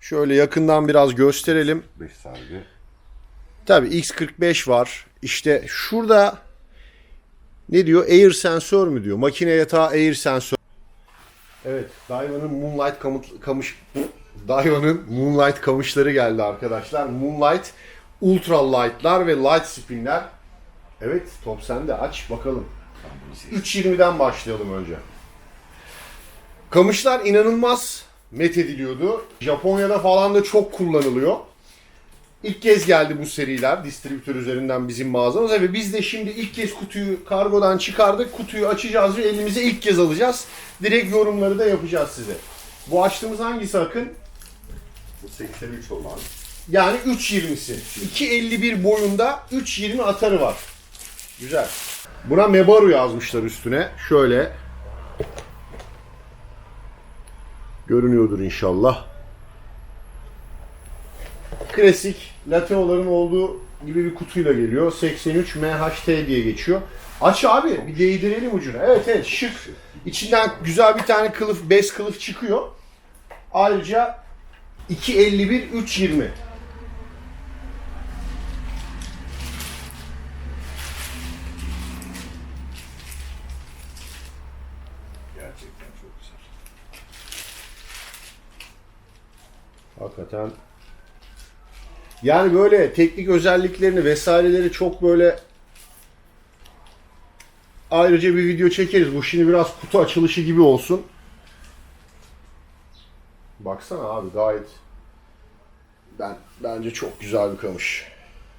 Şöyle yakından biraz gösterelim. 5 sargı. Tabii X45 var. İşte şurada ne diyor? Air sensör mü diyor? Makine yatağı air sensör. Evet, Daiwa'nın Moonlight kamut, kamış Daiwa'nın Moonlight kamışları geldi arkadaşlar. Moonlight Ultra Light'lar ve Light Spin'ler. Evet, top sende. Aç bakalım. 3.20'den başlayalım önce. Kamışlar inanılmaz met ediliyordu. Japonya'da falan da çok kullanılıyor. İlk kez geldi bu seriler distribütör üzerinden bizim mağazamıza ve biz de şimdi ilk kez kutuyu kargodan çıkardık. Kutuyu açacağız ve elimize ilk kez alacağız. Direkt yorumları da yapacağız size. Bu açtığımız hangisi Akın? Bu 83 olan. Yani 3.20'si. 2.51 boyunda 3.20 atarı var. Güzel. Buna Mebaru yazmışlar üstüne. Şöyle. Görünüyordur inşallah. Klasik Lateo'ların olduğu gibi bir kutuyla geliyor. 83 MHT diye geçiyor. Aç abi bir değdirelim ucuna. Evet evet şık. İçinden güzel bir tane kılıf, bez kılıf çıkıyor. Ayrıca 251 320. Gerçekten çok güzel. Hakikaten. Yani böyle teknik özelliklerini vesaireleri çok böyle ayrıca bir video çekeriz. Bu şimdi biraz kutu açılışı gibi olsun. Baksana abi gayet ben bence çok güzel bir kamış.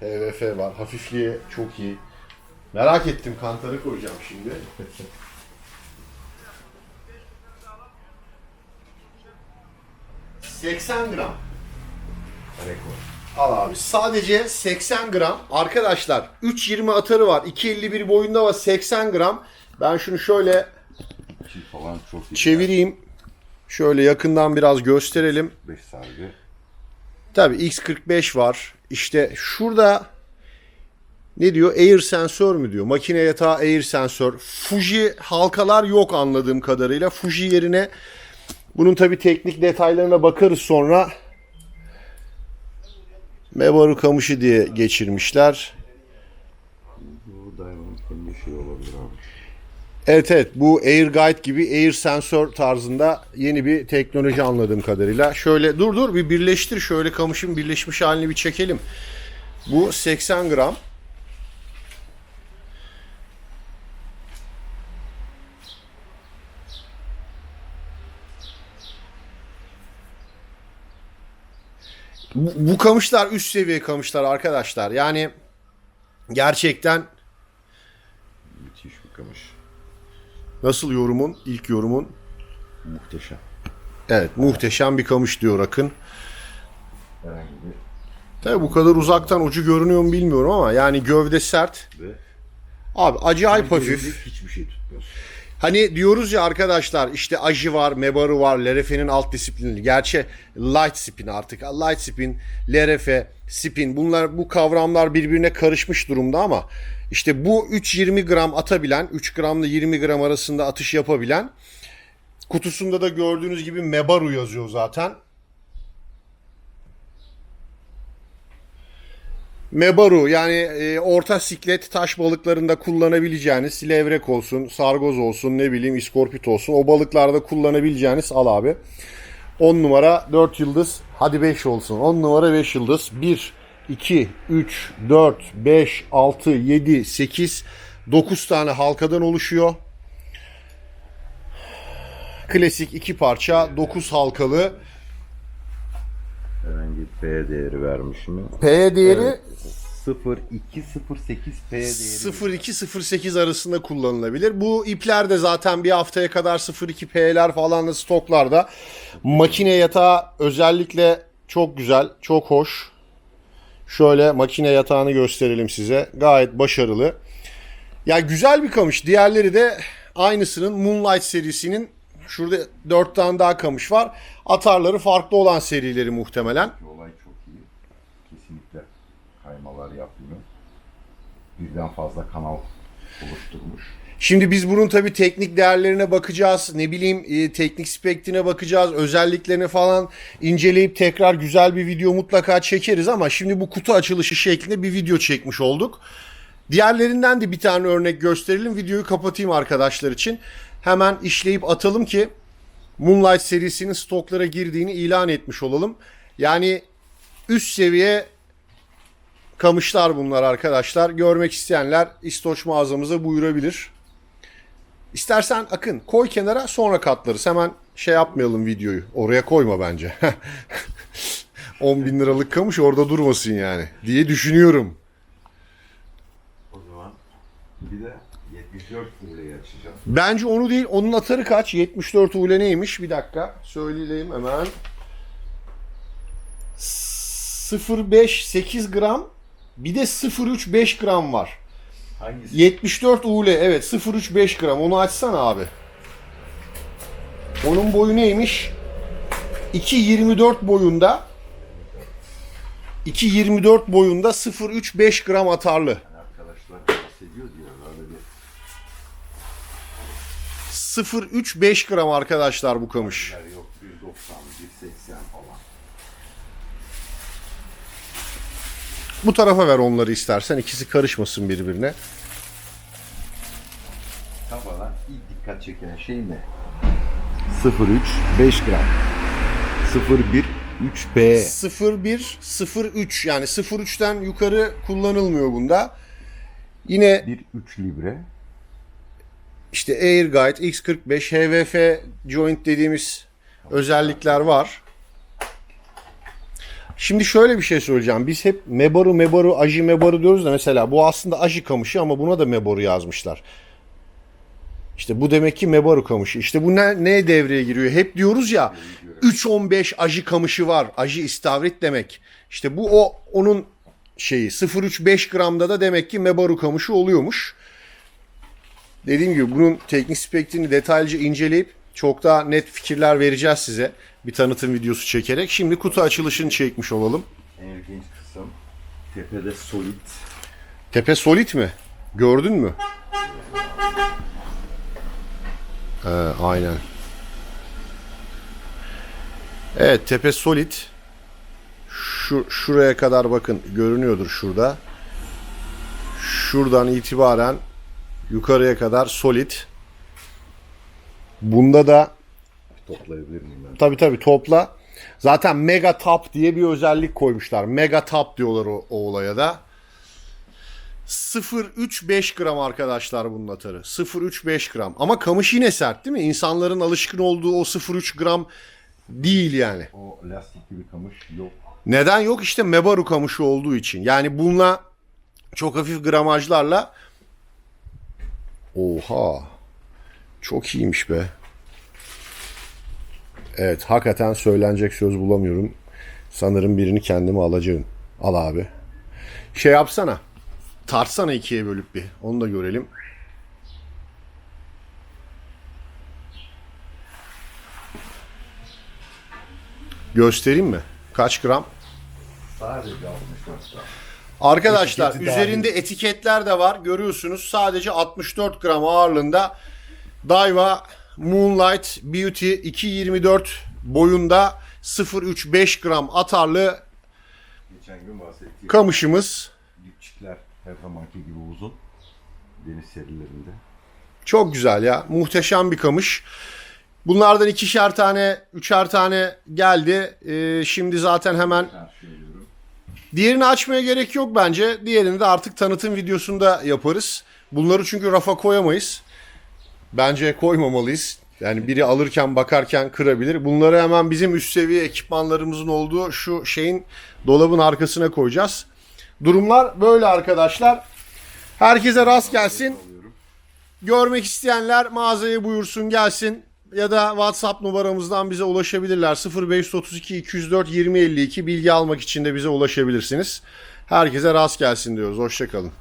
HVF var. Hafifliği çok iyi. Merak ettim kantarı koyacağım şimdi. ...80 gram. Rekor. Al abi. Sadece 80 gram. Arkadaşlar 3.20 atarı var. 2.51 boyunda var 80 gram. Ben şunu şöyle Çiğ falan çok iyi. çevireyim. Şöyle yakından biraz gösterelim. 5 sargı. Tabii X45 var. İşte şurada ne diyor? Air sensör mü diyor? Makine yatağı air sensör. Fuji halkalar yok anladığım kadarıyla. Fuji yerine bunun tabii teknik detaylarına bakarız sonra. Mebaru kamışı diye geçirmişler. Bu Diamond kendi şey olabilir abi. Evet evet bu Air Guide gibi Air sensör tarzında yeni bir teknoloji anladığım kadarıyla. Şöyle dur dur bir birleştir şöyle kamışın birleşmiş halini bir çekelim. Bu 80 gram. Bu, bu kamışlar üst seviye kamışlar arkadaşlar. Yani gerçekten Müthiş bir kamış. nasıl yorumun? İlk yorumun? Muhteşem. Evet muhteşem bir kamış diyor Akın. Herhangi bir Tabii bu kadar uzaktan ucu görünüyor mu bilmiyorum ama yani gövde sert. ve Abi acayip hafif. Hiçbir şey tutmuyor. Hani diyoruz ya arkadaşlar işte Aji var, Mebaru var, Lerefe'nin alt disiplini. Gerçi Light Spin artık. Light Spin, Lerefe, Spin bunlar bu kavramlar birbirine karışmış durumda ama işte bu 3-20 gram atabilen, 3 gramla 20 gram arasında atış yapabilen kutusunda da gördüğünüz gibi Mebaru yazıyor zaten. Mebaru yani e, orta siklet taş balıklarında kullanabileceğiniz levrek olsun, sargoz olsun, ne bileyim iskorpit olsun o balıklarda kullanabileceğiniz al abi. 10 numara 4 yıldız hadi 5 olsun. 10 numara 5 yıldız. 1, 2, 3, 4, 5, 6, 7, 8, 9 tane halkadan oluşuyor. Klasik iki parça 9 halkalı. P değeri vermiş mi? P değeri 0208 P değeri. 0-2-0-8 arasında kullanılabilir. Bu ipler de zaten bir haftaya kadar 0-2P'ler falan da stoklarda. Makine yatağı özellikle çok güzel, çok hoş. Şöyle makine yatağını gösterelim size. Gayet başarılı. Ya güzel bir kamış. Diğerleri de aynısının Moonlight serisinin şurada 4 tane daha kamış var. Atarları farklı olan serileri muhtemelen. Olay çok iyi. Kesinlikle kaymalar yapmıyor. Birden fazla kanal oluşturmuş. Şimdi biz bunun tabii teknik değerlerine bakacağız. Ne bileyim e, teknik spektrine bakacağız. Özelliklerini falan inceleyip tekrar güzel bir video mutlaka çekeriz ama şimdi bu kutu açılışı şeklinde bir video çekmiş olduk. Diğerlerinden de bir tane örnek gösterelim. Videoyu kapatayım arkadaşlar için. Hemen işleyip atalım ki Moonlight serisinin stoklara girdiğini ilan etmiş olalım. Yani üst seviye kamışlar bunlar arkadaşlar. Görmek isteyenler İstoç mağazamıza buyurabilir. İstersen Akın koy kenara sonra katlarız. Hemen şey yapmayalım videoyu. Oraya koyma bence. 10 bin liralık kamış orada durmasın yani diye düşünüyorum. O zaman bir de 74 kuleyi açacağım. Bence onu değil onun atarı kaç? 74 ule neymiş? Bir dakika söyleyeyim hemen. 0.5 8 gram bir de 0.3 5 gram var. Hangisi? 74 ule evet 0.3 5 gram onu açsana abi. Onun boyu neymiş? 2.24 boyunda 2.24 boyunda 0.3 5 gram atarlı. Yani arkadaşlar bahsediyor diyorlar böyle 0.3 5 gram arkadaşlar bu kamış. yok 190, 180 falan. Bu tarafa ver onları istersen. ikisi karışmasın birbirine. Kafadan ilk dikkat çeken şey ne? 03 5 gram. 01 3B. 01 03 yani 03'ten yukarı kullanılmıyor bunda. Yine 1 3 libre. işte Air Guide X45 HVF joint dediğimiz özellikler var. Şimdi şöyle bir şey söyleyeceğim. Biz hep Mebaru Mebaru Aji Mebaru diyoruz da mesela bu aslında Aji kamışı ama buna da Mebaru yazmışlar. İşte bu demek ki Mebaru kamışı. İşte bu ne, ne devreye giriyor? Hep diyoruz ya 3.15 aji kamışı var. Aji istavrit demek. İşte bu o onun şeyi 0.3-5 gramda da demek ki Mebaru kamışı oluyormuş. Dediğim gibi bunun teknik spektrini detaylıca inceleyip çok daha net fikirler vereceğiz size. Bir tanıtım videosu çekerek. Şimdi kutu açılışını çekmiş olalım. En ilginç kısım tepede solid. Tepe solid mi? Gördün mü? Ee, aynen. Evet tepe solid. Şu şuraya kadar bakın görünüyordur şurada. Şuradan itibaren yukarıya kadar solid. Bunda da Toplayabilir miyim ben? Tabi tabi topla. Zaten mega tap diye bir özellik koymuşlar. Mega tap diyorlar o, o olaya da. 0.35 gram arkadaşlar bunun atarı. 0.35 gram. Ama kamış yine sert değil mi? İnsanların alışkın olduğu o 0.3 gram değil yani. O lastik gibi kamış yok. Neden yok? İşte Mebaru kamışı olduğu için. Yani bununla çok hafif gramajlarla Oha. Çok iyiymiş be. Evet hakikaten söylenecek söz bulamıyorum. Sanırım birini kendime alacağım. Al abi. Şey yapsana. Tartsana ikiye bölüp bir. Onu da görelim. Göstereyim mi? Kaç gram? Sadece 64 gram. Arkadaşlar Etiketi üzerinde etiketler de var. Görüyorsunuz sadece 64 gram ağırlığında Daiwa Moonlight Beauty 224 boyunda 0.35 gram atarlı Geçen gün bahsettiğim kamışımız. dipçikler her zamanki gibi uzun. Deniz serilerinde. Çok güzel ya. Muhteşem bir kamış. Bunlardan ikişer tane, üçer tane geldi. Ee, şimdi zaten hemen. Diğerini açmaya gerek yok bence. Diğerini de artık tanıtım videosunda yaparız. Bunları çünkü rafa koyamayız. Bence koymamalıyız. Yani biri alırken bakarken kırabilir. Bunları hemen bizim üst seviye ekipmanlarımızın olduğu şu şeyin dolabın arkasına koyacağız. Durumlar böyle arkadaşlar. Herkese rast gelsin. Görmek isteyenler mağazaya buyursun gelsin ya da WhatsApp numaramızdan bize ulaşabilirler. 0532 204 2052 bilgi almak için de bize ulaşabilirsiniz. Herkese rast gelsin diyoruz. Hoşçakalın.